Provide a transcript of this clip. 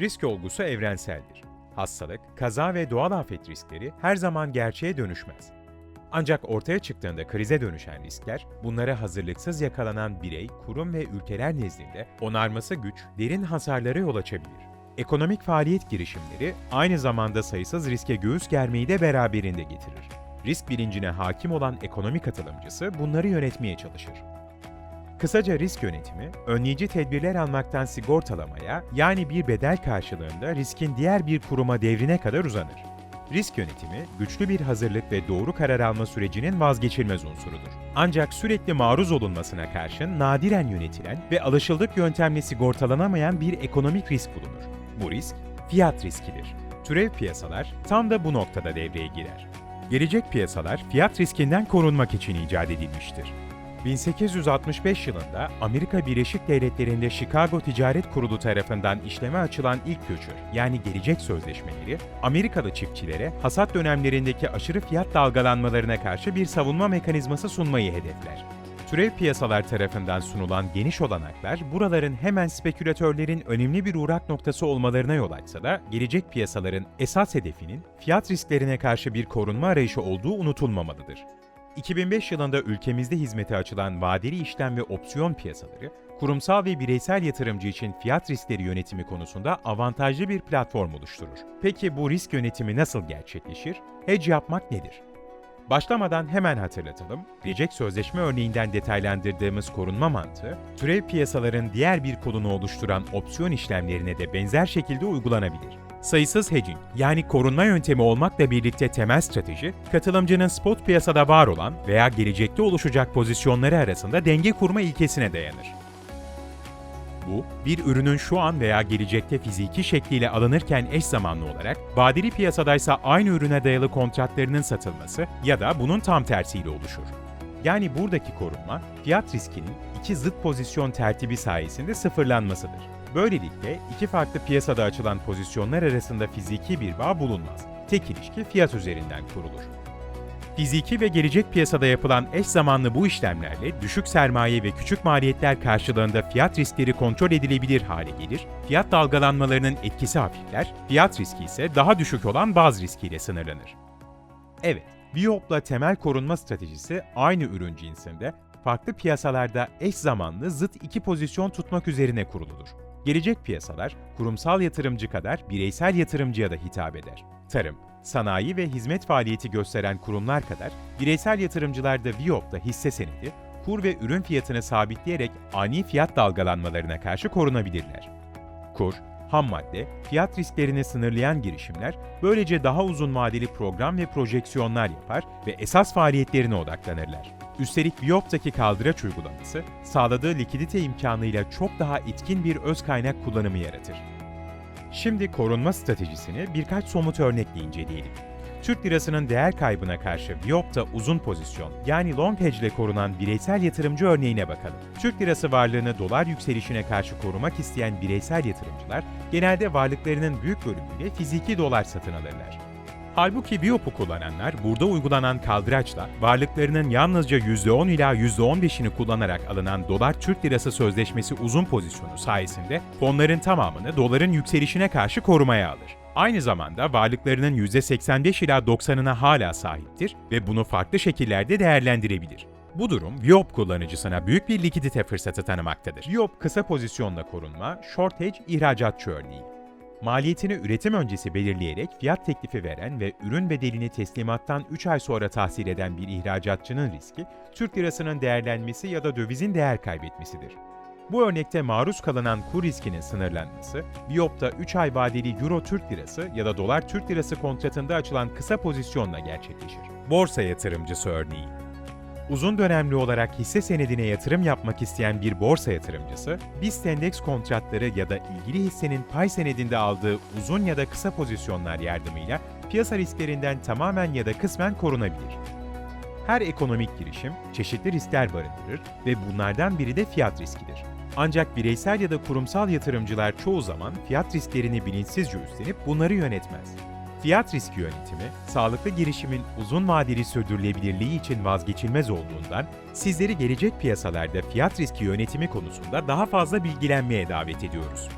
Risk olgusu evrenseldir. Hastalık, kaza ve doğal afet riskleri her zaman gerçeğe dönüşmez. Ancak ortaya çıktığında krize dönüşen riskler, bunlara hazırlıksız yakalanan birey, kurum ve ülkeler nezdinde onarması güç, derin hasarlara yol açabilir. Ekonomik faaliyet girişimleri aynı zamanda sayısız riske göğüs germeyi de beraberinde getirir. Risk bilincine hakim olan ekonomi katılımcısı bunları yönetmeye çalışır. Kısaca risk yönetimi, önleyici tedbirler almaktan sigortalamaya, yani bir bedel karşılığında riskin diğer bir kuruma devrine kadar uzanır. Risk yönetimi, güçlü bir hazırlık ve doğru karar alma sürecinin vazgeçilmez unsurudur. Ancak sürekli maruz olunmasına karşın nadiren yönetilen ve alışıldık yöntemle sigortalanamayan bir ekonomik risk bulunur. Bu risk, fiyat riskidir. Türev piyasalar tam da bu noktada devreye girer. Gelecek piyasalar fiyat riskinden korunmak için icat edilmiştir. 1865 yılında Amerika Birleşik Devletleri'nde Chicago Ticaret Kurulu tarafından işleme açılan ilk future yani gelecek sözleşmeleri, Amerikalı çiftçilere hasat dönemlerindeki aşırı fiyat dalgalanmalarına karşı bir savunma mekanizması sunmayı hedefler. Türev piyasalar tarafından sunulan geniş olanaklar buraların hemen spekülatörlerin önemli bir uğrak noktası olmalarına yol açsa da gelecek piyasaların esas hedefinin fiyat risklerine karşı bir korunma arayışı olduğu unutulmamalıdır. 2005 yılında ülkemizde hizmete açılan vadeli işlem ve opsiyon piyasaları, kurumsal ve bireysel yatırımcı için fiyat riskleri yönetimi konusunda avantajlı bir platform oluşturur. Peki bu risk yönetimi nasıl gerçekleşir? Hedge yapmak nedir? Başlamadan hemen hatırlatalım, gelecek sözleşme örneğinden detaylandırdığımız korunma mantığı, türev piyasaların diğer bir kolunu oluşturan opsiyon işlemlerine de benzer şekilde uygulanabilir. Sayısız hedging yani korunma yöntemi olmakla birlikte temel strateji, katılımcının spot piyasada var olan veya gelecekte oluşacak pozisyonları arasında denge kurma ilkesine dayanır. Bu, bir ürünün şu an veya gelecekte fiziki şekliyle alınırken eş zamanlı olarak, vadeli piyasadaysa aynı ürüne dayalı kontratlarının satılması ya da bunun tam tersiyle oluşur. Yani buradaki korunma, fiyat riskinin iki zıt pozisyon tertibi sayesinde sıfırlanmasıdır. Böylelikle iki farklı piyasada açılan pozisyonlar arasında fiziki bir bağ bulunmaz. Tek ilişki fiyat üzerinden kurulur. Fiziki ve gelecek piyasada yapılan eş zamanlı bu işlemlerle düşük sermaye ve küçük maliyetler karşılığında fiyat riskleri kontrol edilebilir hale gelir, fiyat dalgalanmalarının etkisi hafifler, fiyat riski ise daha düşük olan baz riskiyle sınırlanır. Evet, Biop'la temel korunma stratejisi aynı ürün cinsinde farklı piyasalarda eş zamanlı zıt iki pozisyon tutmak üzerine kuruludur. Gelecek piyasalar, kurumsal yatırımcı kadar bireysel yatırımcıya da hitap eder. Tarım, sanayi ve hizmet faaliyeti gösteren kurumlar kadar bireysel yatırımcılar da Viop'ta hisse senedi, kur ve ürün fiyatını sabitleyerek ani fiyat dalgalanmalarına karşı korunabilirler. Kur, ham madde, fiyat risklerini sınırlayan girişimler böylece daha uzun vadeli program ve projeksiyonlar yapar ve esas faaliyetlerine odaklanırlar. Üstelik Biop'taki kaldıraç uygulaması, sağladığı likidite imkanıyla çok daha etkin bir öz kaynak kullanımı yaratır. Şimdi korunma stratejisini birkaç somut örnekle inceleyelim. Türk lirasının değer kaybına karşı Biop'ta uzun pozisyon yani long hedge ile korunan bireysel yatırımcı örneğine bakalım. Türk lirası varlığını dolar yükselişine karşı korumak isteyen bireysel yatırımcılar genelde varlıklarının büyük bölümüyle fiziki dolar satın alırlar. Halbuki Biop'u kullananlar burada uygulanan kaldıraçla varlıklarının yalnızca %10 ila %15'ini kullanarak alınan dolar Türk lirası sözleşmesi uzun pozisyonu sayesinde fonların tamamını doların yükselişine karşı korumaya alır. Aynı zamanda varlıklarının %85 ila 90'ına hala sahiptir ve bunu farklı şekillerde değerlendirebilir. Bu durum Viop kullanıcısına büyük bir likidite fırsatı tanımaktadır. Viop kısa pozisyonla korunma, short hedge ihracatçı örneği. Maliyetini üretim öncesi belirleyerek fiyat teklifi veren ve ürün bedelini teslimattan 3 ay sonra tahsil eden bir ihracatçının riski, Türk lirasının değerlenmesi ya da dövizin değer kaybetmesidir. Bu örnekte maruz kalınan kur riskinin sınırlanması, Biop'ta 3 ay vadeli Euro Türk Lirası ya da Dolar Türk Lirası kontratında açılan kısa pozisyonla gerçekleşir. Borsa yatırımcısı örneği. Uzun dönemli olarak hisse senedine yatırım yapmak isteyen bir borsa yatırımcısı, BIST endeks kontratları ya da ilgili hissenin pay senedinde aldığı uzun ya da kısa pozisyonlar yardımıyla piyasa risklerinden tamamen ya da kısmen korunabilir. Her ekonomik girişim çeşitli riskler barındırır ve bunlardan biri de fiyat riskidir. Ancak bireysel ya da kurumsal yatırımcılar çoğu zaman fiyat risklerini bilinçsizce üstlenip bunları yönetmez. Fiyat riski yönetimi, sağlıklı girişimin uzun vadeli sürdürülebilirliği için vazgeçilmez olduğundan sizleri gelecek piyasalarda fiyat riski yönetimi konusunda daha fazla bilgilenmeye davet ediyoruz.